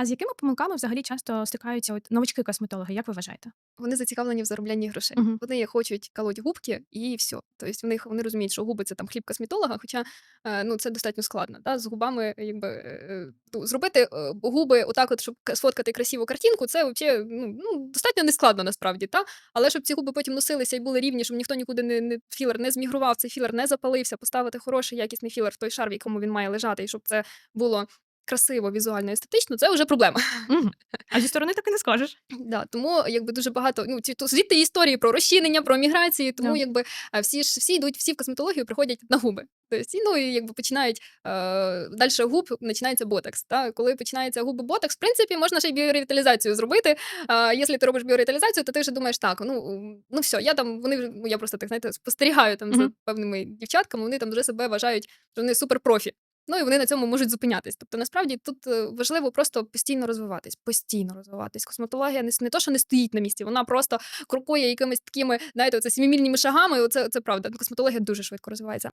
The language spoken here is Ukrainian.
А з якими помилками взагалі часто стикаються от новачки-косметологи, як ви вважаєте? Вони зацікавлені в зароблянні грошей. Мгм. Вони хочуть колоть губки і все. Тобто в них вони розуміють, що губи це там хліб косметолога, хоча е, ну це достатньо складно. Да? З губами, якби е, ну, зробити е, губи отак, от, щоб к- сфоткати красиву картинку, це взагалі ну, ну, достатньо нескладно насправді. Та? Але щоб ці губи потім носилися і були рівні, щоб ніхто нікуди не, не філер не змігрував, цей філер не запалився, поставити хороший якісний філер в той шар, в якому він має лежати, і щоб це було красиво, візуально, естетично, це вже проблема. Мгм. А зі сторони так і не скажеш. Да, тому якби дуже багато ну ці звідти історії про розчинення, про міграції. Тому Да. якби е, всі ж всі йдуть, всі в косметологію приходять на губи. Тобто, ну і якби починають е, далі губ, починається ботекс. Та коли починається губи ботекс, в принципі, можна ще й біоревіталізацію зробити. А якщо ти робиш біоревіталізацію, то ти вже думаєш, так, ну ну все, я там вони вже ну, я просто так знаєте, спостерігаю там за певними дівчатками. Вони там вже себе вважають, що вони суперпрофі. Ну і вони на цьому можуть зупинятись. Тобто, насправді тут е, важливо просто постійно розвиватись, постійно розвиватись. Косметологія не, не то, що не стоїть на місці, вона просто крокує якимись такими, знаєте, оце сімімільними шагами. Це це правда. Косметологія дуже швидко розвивається.